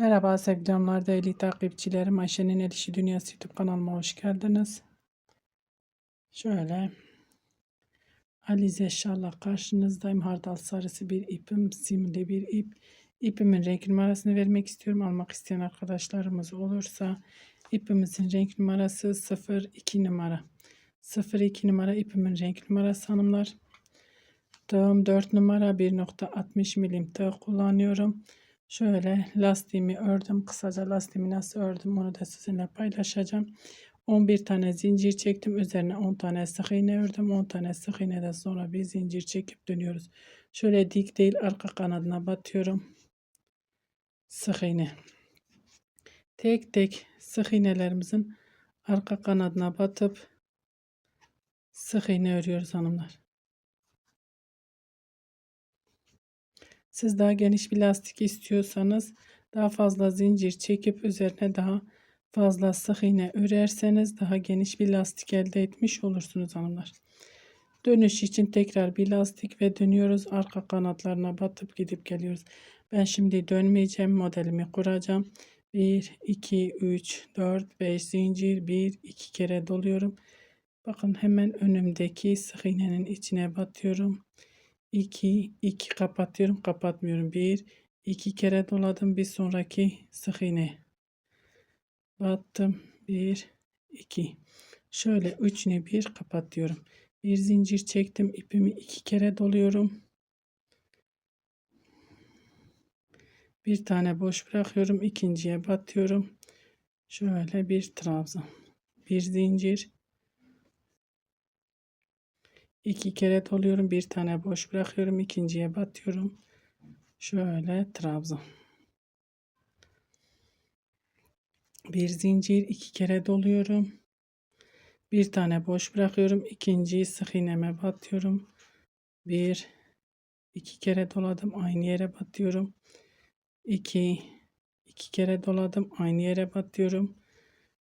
Merhaba sevgili canlar, değerli takipçilerim. Ayşe'nin El İşi Dünyası YouTube kanalıma hoş geldiniz. Şöyle Alize inşallah karşınızdayım. Hardal sarısı bir ipim, simli bir ip. İpimin renk numarasını vermek istiyorum. Almak isteyen arkadaşlarımız olursa ipimizin renk numarası 02 numara. 02 numara ipimin renk numarası hanımlar. Tığım 4 numara 1.60 milim tığ kullanıyorum. Şöyle lastiğimi ördüm. Kısaca lastiğimi nasıl ördüm onu da sizinle paylaşacağım. 11 tane zincir çektim. Üzerine 10 tane sık iğne ördüm. 10 tane sık iğneden sonra bir zincir çekip dönüyoruz. Şöyle dik değil arka kanadına batıyorum. Sık iğne. Tek tek sık iğnelerimizin arka kanadına batıp sık iğne örüyoruz hanımlar. Siz daha geniş bir lastik istiyorsanız daha fazla zincir çekip üzerine daha fazla sık iğne örerseniz daha geniş bir lastik elde etmiş olursunuz hanımlar. Dönüş için tekrar bir lastik ve dönüyoruz. Arka kanatlarına batıp gidip geliyoruz. Ben şimdi dönmeyeceğim. Modelimi kuracağım. 1, 2, 3, 4, 5 zincir. 1, 2 kere doluyorum. Bakın hemen önümdeki sık iğnenin içine batıyorum. 2 2 kapatıyorum kapatmıyorum. 1 2 kere doladım. Bir sonraki sık iğne. Battım. 1 2 şöyle üçünü bir kapatıyorum. Bir zincir çektim. İpimi iki kere doluyorum. Bir tane boş bırakıyorum. İkinciye batıyorum. Şöyle bir trabzan. Bir zincir iki kere doluyorum bir tane boş bırakıyorum ikinciye batıyorum. Şöyle trabzan. Bir zincir iki kere doluyorum bir tane boş bırakıyorum ikinciyi sık iğneme batıyorum. Bir iki kere doladım aynı yere batıyorum. İki iki kere doladım aynı yere batıyorum.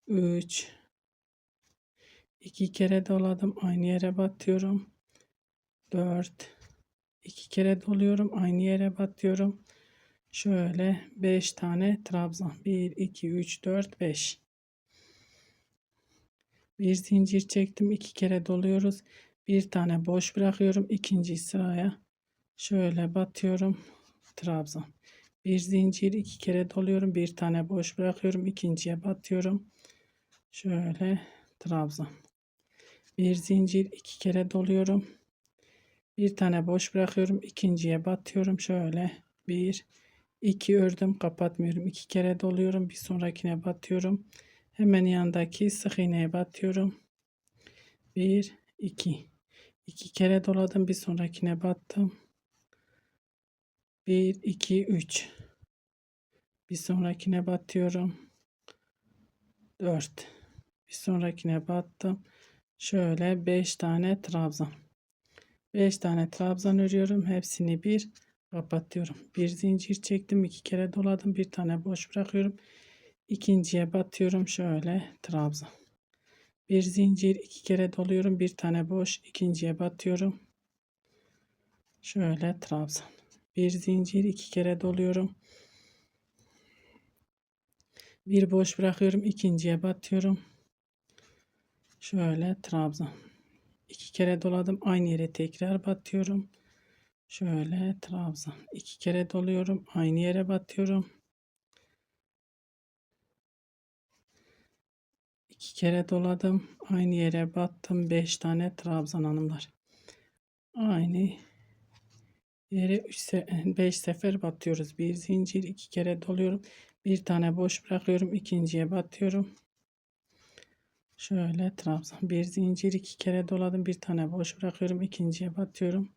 Üç 2 kere doladım aynı yere batıyorum. 4 2 kere doluyorum aynı yere batıyorum. Şöyle 5 tane trabzan. 1 2 3 4 5 bir zincir çektim 2 kere doluyoruz. Bir tane boş bırakıyorum ikinci sıraya. Şöyle batıyorum trabzan. Bir zincir iki kere doluyorum bir tane boş bırakıyorum ikinciye batıyorum. Şöyle trabzan bir zincir iki kere doluyorum. Bir tane boş bırakıyorum ikinciye batıyorum. Şöyle bir iki ördüm kapatmıyorum. İki kere doluyorum bir sonrakine batıyorum. Hemen yandaki sık iğneye batıyorum. Bir iki. İki kere doladım bir sonrakine battım. Bir iki üç. Bir sonrakine batıyorum. Dört. Bir sonrakine battım Şöyle 5 tane trabzan. 5 tane trabzan örüyorum. Hepsini bir kapatıyorum. Bir zincir çektim. iki kere doladım. Bir tane boş bırakıyorum. İkinciye batıyorum. Şöyle trabzan. Bir zincir iki kere doluyorum. Bir tane boş. ikinciye batıyorum. Şöyle trabzan. Bir zincir iki kere doluyorum. Bir boş bırakıyorum. ikinciye batıyorum. Şöyle trabzan. iki kere doladım. Aynı yere tekrar batıyorum. Şöyle trabzan. iki kere doluyorum. Aynı yere batıyorum. iki kere doladım. Aynı yere battım. beş tane trabzan hanımlar. Aynı yere 5 sefer batıyoruz. Bir zincir iki kere doluyorum. Bir tane boş bırakıyorum. ikinciye batıyorum. Şöyle trabzan. Bir zincir iki kere doladım. Bir tane boş bırakıyorum. ikinciye batıyorum.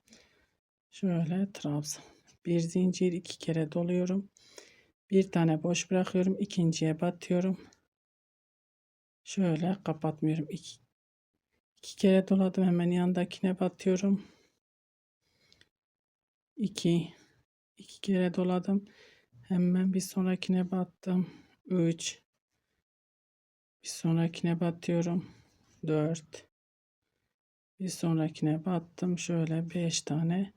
Şöyle trabzan. Bir zincir iki kere doluyorum. Bir tane boş bırakıyorum. ikinciye batıyorum. Şöyle kapatmıyorum. İki, iki kere doladım. Hemen yandakine batıyorum. İki. iki kere doladım. Hemen bir sonrakine battım. Üç. Bir sonrakine batıyorum. 4 bir sonrakine battım. Şöyle 5 tane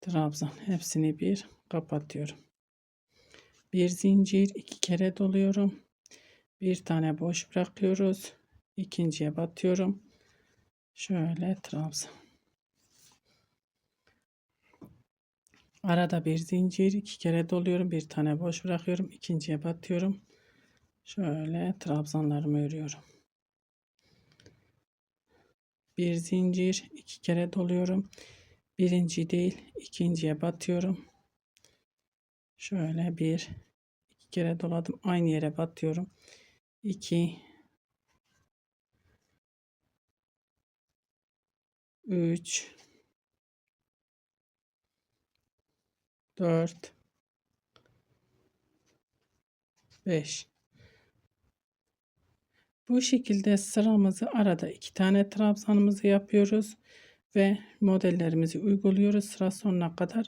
trabzan. Hepsini bir kapatıyorum. bir zincir iki kere doluyorum bir tane boş bırakıyoruz ikinciye batıyorum şöyle trabzan arada bir zincir iki kere doluyorum bir tane boş bırakıyorum ikinciye batıyorum şöyle trabzanlarımı örüyorum. Bir zincir iki kere doluyorum. Birinci değil ikinciye batıyorum. Şöyle bir iki kere doladım aynı yere batıyorum. 2 3 4 5 bu şekilde sıramızı arada iki tane trabzanımızı yapıyoruz ve modellerimizi uyguluyoruz. Sıra sonuna kadar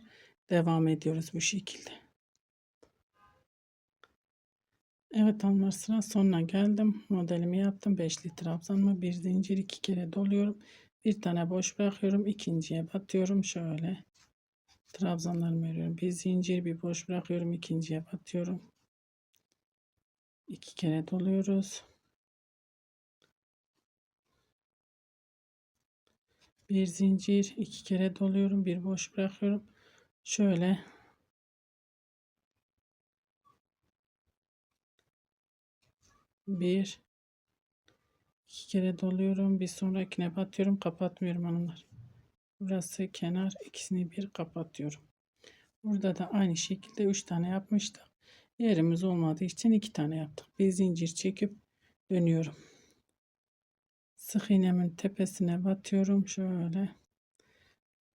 devam ediyoruz bu şekilde. Evet hanımlar sıra sonuna geldim. Modelimi yaptım. Beşli trabzanımı bir zincir iki kere doluyorum. Bir tane boş bırakıyorum. ikinciye batıyorum. Şöyle trabzanlarımı örüyorum. Bir zincir bir boş bırakıyorum. ikinciye batıyorum. iki kere doluyoruz. Bir zincir iki kere doluyorum bir boş bırakıyorum. Şöyle. Bir iki kere doluyorum bir sonrakine batıyorum kapatmıyorum hanımlar. Burası kenar ikisini bir kapatıyorum. Burada da aynı şekilde üç tane yapmıştık. Yerimiz olmadığı için iki tane yaptık. Bir zincir çekip dönüyorum sık iğnemin tepesine batıyorum şöyle.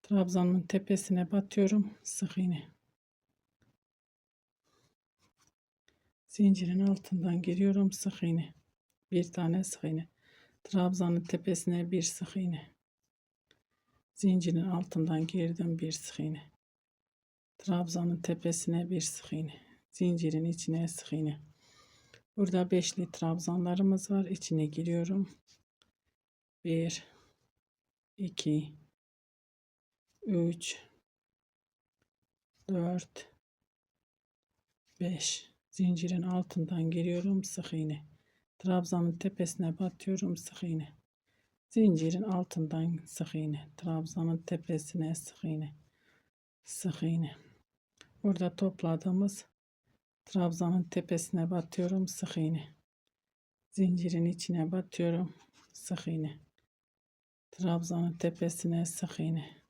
Trabzanın tepesine batıyorum sık iğne zincirin altından giriyorum sık iğne bir tane sık iğne trabzanın tepesine bir sık iğne zincirin altından girdim bir sık iğne trabzanın tepesine bir sık iğne zincirin içine sık iğne burada beşli trabzanlarımız var. İçine giriyorum 1 2 3 4 5 zincirin altından giriyorum sık iğne. Trabzanın tepesine batıyorum sık iğne. Zincirin altından sık iğne. Trabzanın tepesine sık iğne. Sık iğne. Burada topladığımız trabzanın tepesine batıyorum sık iğne. Zincirin içine batıyorum sık iğne Trabzanın tepesine sık iğne.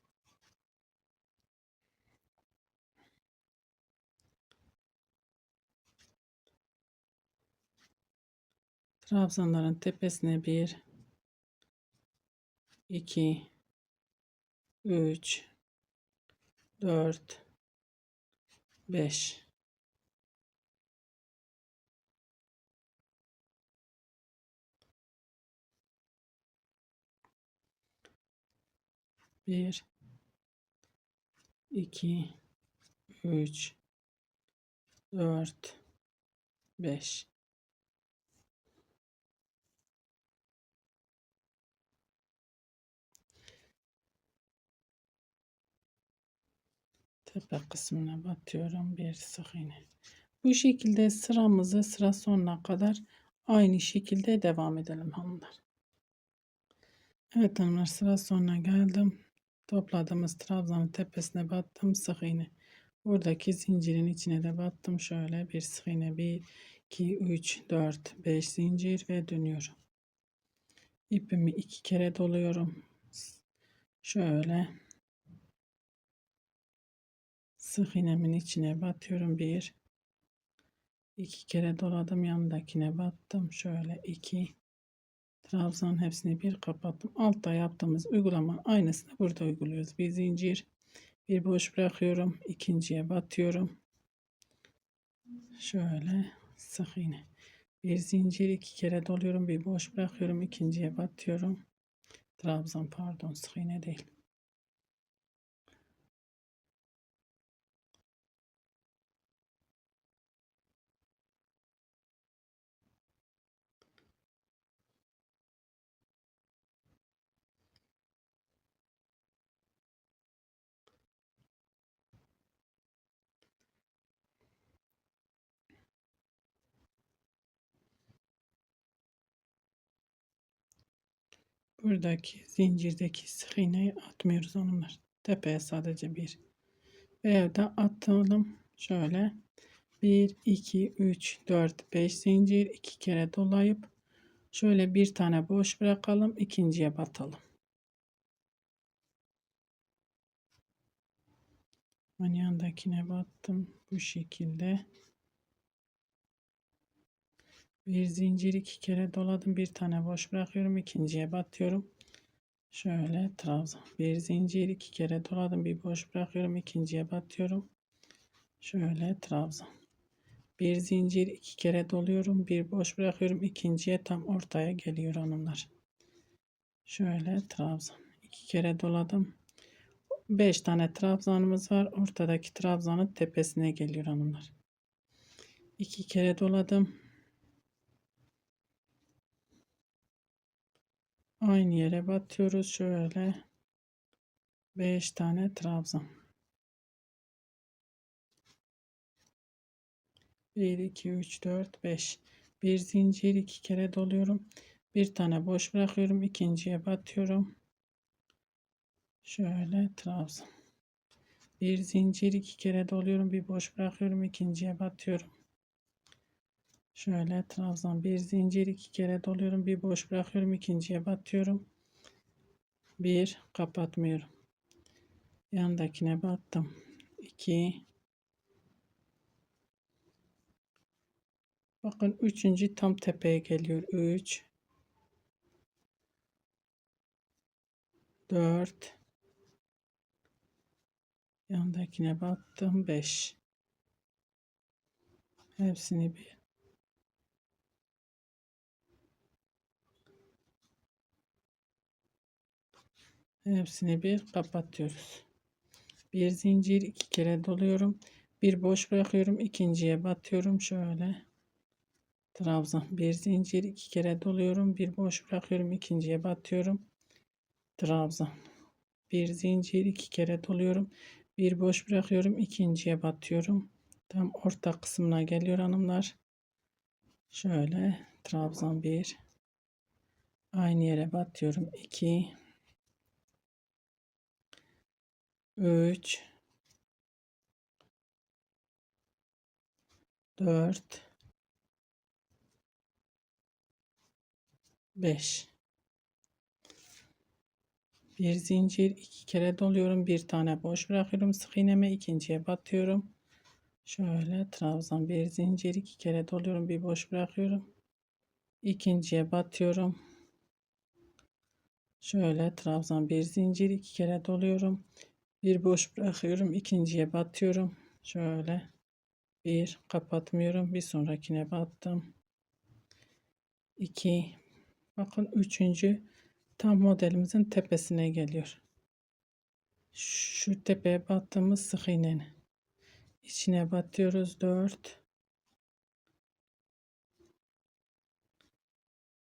Trabzanların tepesine bir, iki, üç, dört, beş. Bir, iki, üç, dört, beş. Tepe kısmına batıyorum bir sık iğne. Bu şekilde sıramızı sıra sonuna kadar aynı şekilde devam edelim hanımlar. Evet hanımlar sıra sonuna geldim. Topladığımız trabzanın tepesine battım sık iğne. Buradaki zincirin içine de battım. Şöyle bir sık iğne 1, 2, 3, 4, 5 zincir ve dönüyorum. İpimi iki kere doluyorum. Şöyle sık iğnemin içine batıyorum. Bir, iki kere doladım. Yanındakine battım. Şöyle iki, Trabzan hepsini bir kapattım. Altta yaptığımız uygulama aynısını burada uyguluyoruz. Bir zincir, bir boş bırakıyorum. ikinciye batıyorum. Şöyle sık iğne. Bir zincir iki kere doluyorum. Bir boş bırakıyorum. ikinciye batıyorum. Trabzan pardon sık iğne değil. Buradaki zincirdeki sık iğneyi atmıyoruz hanımlar. Tepeye sadece bir. Ve de atalım. Şöyle 1, 2, 3, 4, 5 zincir iki kere dolayıp şöyle bir tane boş bırakalım. ikinciye batalım. Ben yandakine battım. Bu şekilde. Bir zincir iki kere doladım. Bir tane boş bırakıyorum. ikinciye batıyorum. Şöyle trabzan. Bir zincir iki kere doladım. Bir boş bırakıyorum. ikinciye batıyorum. Şöyle trabzan. Bir zincir iki kere doluyorum. Bir boş bırakıyorum. ikinciye tam ortaya geliyor hanımlar. Şöyle trabzan. iki kere doladım. 5 tane trabzanımız var. Ortadaki trabzanın tepesine geliyor hanımlar. 2 kere doladım. Aynı yere batıyoruz. Şöyle 5 tane trabzan. 1 2 3 4 5 bir zincir iki kere doluyorum. Bir tane boş bırakıyorum. ikinciye batıyorum. Şöyle trabzan. Bir zincir iki kere doluyorum. Bir boş bırakıyorum. ikinciye batıyorum. Şöyle trabzan. Bir zincir iki kere doluyorum. Bir boş bırakıyorum. ikinciye batıyorum. Bir kapatmıyorum. Yandakine battım. 2 Bakın üçüncü tam tepeye geliyor. 3 4 Yandakine battım 5. Hepsini bir Hepsini bir kapatıyoruz. Bir zincir iki kere doluyorum. Bir boş bırakıyorum. ikinciye batıyorum. Şöyle. Trabzan. Bir zincir iki kere doluyorum. Bir boş bırakıyorum. ikinciye batıyorum. Trabzan. Bir zincir iki kere doluyorum. Bir boş bırakıyorum. ikinciye batıyorum. Tam orta kısmına geliyor hanımlar. Şöyle trabzan bir. Aynı yere batıyorum. 2 3 4 5 bir zincir iki kere doluyorum bir tane boş bırakıyorum sık iğneme ikinciye batıyorum. Şöyle trabzan bir zincir iki kere doluyorum bir boş bırakıyorum. İkinciye batıyorum. Şöyle trabzan bir zincir iki kere doluyorum bir boş bırakıyorum ikinciye batıyorum. Şöyle bir kapatmıyorum bir sonrakine battım. 2 bakın üçüncü tam modelimizin tepesine geliyor. Şu tepeye battığımız sık iğnenin içine batıyoruz 4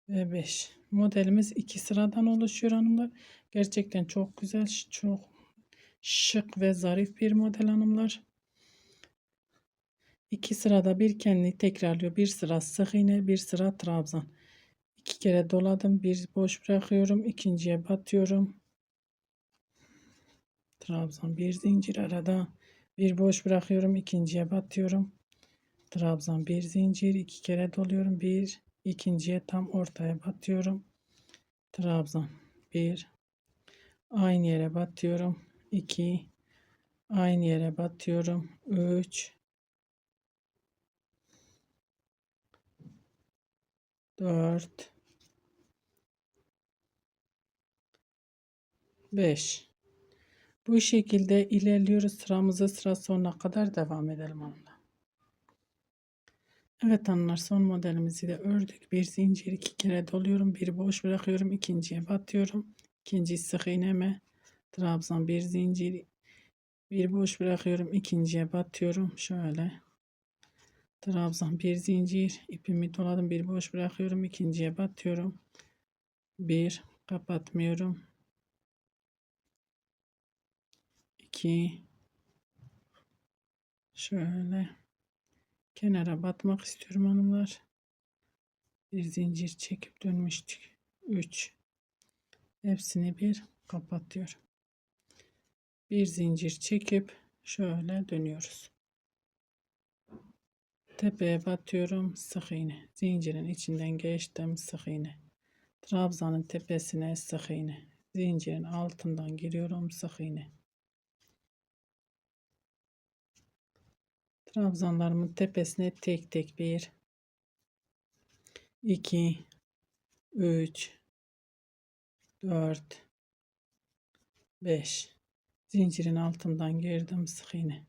ve 5 modelimiz iki sıradan oluşuyor hanımlar. Gerçekten çok güzel çok şık ve zarif bir model hanımlar. İki sırada bir kendini tekrarlıyor. Bir sıra sık iğne bir sıra trabzan. İki kere doladım bir boş bırakıyorum ikinciye batıyorum. Trabzan bir zincir arada. Bir boş bırakıyorum ikinciye batıyorum. Trabzan bir zincir iki kere doluyorum bir ikinciye tam ortaya batıyorum. Trabzan bir aynı yere batıyorum 2 aynı yere batıyorum 3 4 5 bu şekilde ilerliyoruz sıramızı sıra sonuna kadar devam edelim onunla. Evet hanımlar son modelimizi de ördük. Bir zincir iki kere doluyorum. Bir boş bırakıyorum. ikinciye batıyorum. İkinci sık iğneme trabzan bir zincir bir boş bırakıyorum. ikinciye batıyorum. Şöyle trabzan bir zincir ipimi doladım. Bir boş bırakıyorum. ikinciye batıyorum. Bir kapatmıyorum. 2 şöyle kenara batmak istiyorum hanımlar bir zincir çekip dönmüştük 3 hepsini bir kapatıyorum. Bir zincir çekip şöyle dönüyoruz. Tepeye batıyorum sık iğne. Zincirin içinden geçtim sık iğne. Trabzanın tepesine sık iğne. Zincirin altından giriyorum sık iğne. Trabzanlarımın tepesine tek tek bir 2 3 4 5 zincirin altından girdim sık iğne.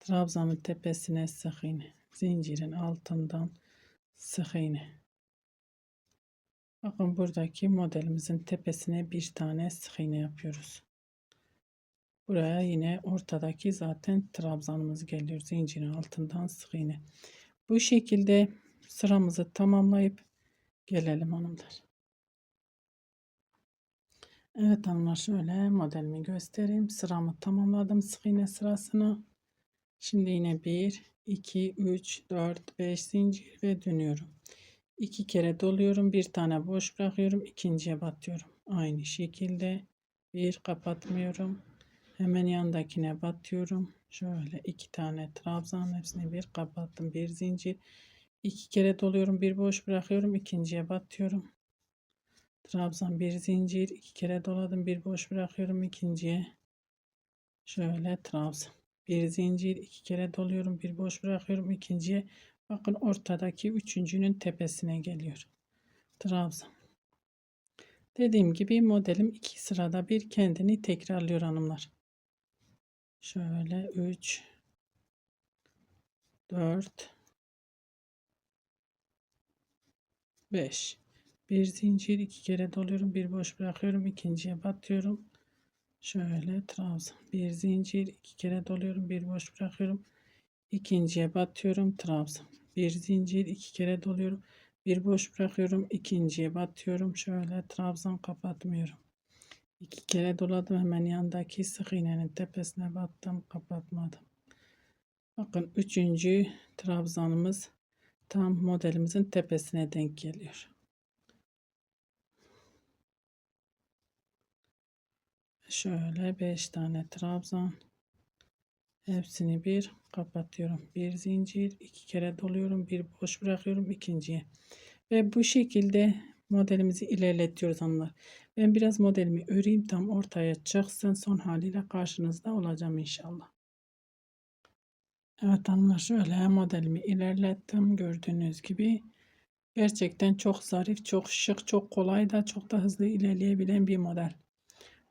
Trabzanın tepesine sık iğne. Zincirin altından sık iğne. Bakın buradaki modelimizin tepesine bir tane sık iğne yapıyoruz. Buraya yine ortadaki zaten trabzanımız geliyor. Zincirin altından sık iğne. Bu şekilde sıramızı tamamlayıp gelelim hanımlar. Evet hanımlar şöyle modelimi göstereyim. Sıramı tamamladım sık iğne sırasını. Şimdi yine 1, 2, 3, 4, 5 zincir ve dönüyorum. 2 kere doluyorum. Bir tane boş bırakıyorum. ikinciye batıyorum. Aynı şekilde bir kapatmıyorum. Hemen yandakine batıyorum. Şöyle iki tane trabzan hepsini bir kapattım. Bir zincir. iki kere doluyorum. Bir boş bırakıyorum. ikinciye batıyorum. Trabzan bir zincir. iki kere doladım. Bir boş bırakıyorum. ikinciye. Şöyle trabzan. Bir zincir. iki kere doluyorum. Bir boş bırakıyorum. ikinciye. Bakın ortadaki üçüncünün tepesine geliyor. Trabzan. Dediğim gibi modelim iki sırada bir kendini tekrarlıyor hanımlar. Şöyle 3 4 5 bir zincir iki kere doluyorum bir boş bırakıyorum ikinciye batıyorum. Şöyle trabzan. Bir zincir iki kere doluyorum bir boş bırakıyorum ikinciye batıyorum trabzan. Bir zincir iki kere doluyorum bir boş bırakıyorum ikinciye batıyorum. Şöyle trabzan kapatmıyorum. İki kere doladım hemen yandaki sık iğnenin tepesine battım kapatmadım. Bakın üçüncü trabzanımız tam modelimizin tepesine denk geliyor. Şöyle beş tane trabzan hepsini bir kapatıyorum. Bir zincir iki kere doluyorum bir boş bırakıyorum ikinciye ve bu şekilde modelimizi ilerletiyoruz hanımlar. Ben biraz modelimi öreyim tam ortaya çıksın. Son haliyle karşınızda olacağım inşallah. Evet hanımlar şöyle modelimi ilerlettim. Gördüğünüz gibi gerçekten çok zarif, çok şık, çok kolay da çok da hızlı ilerleyebilen bir model.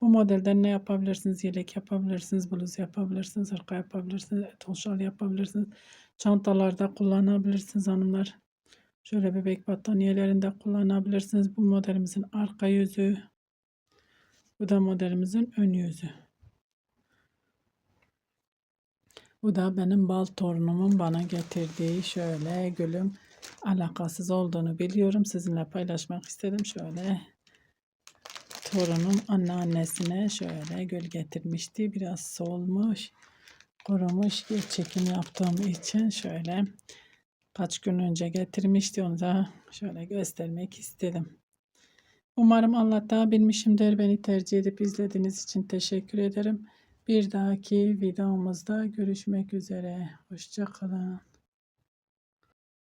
Bu modelden ne yapabilirsiniz? Yelek yapabilirsiniz, bluz yapabilirsiniz, hırka yapabilirsiniz, etol yapabilirsiniz. Çantalarda kullanabilirsiniz hanımlar. Şöyle bebek battaniyelerinde kullanabilirsiniz. Bu modelimizin arka yüzü. Bu da modelimizin ön yüzü. Bu da benim bal torunumun bana getirdiği şöyle gülüm alakasız olduğunu biliyorum. Sizinle paylaşmak istedim. Şöyle torunum anneannesine şöyle gül getirmişti. Biraz solmuş, kurumuş bir çekim yaptığım için şöyle kaç gün önce getirmişti. Onu da şöyle göstermek istedim. Umarım anlatabilmişimdir. Beni tercih edip izlediğiniz için teşekkür ederim. Bir dahaki videomuzda görüşmek üzere. Hoşçakalın.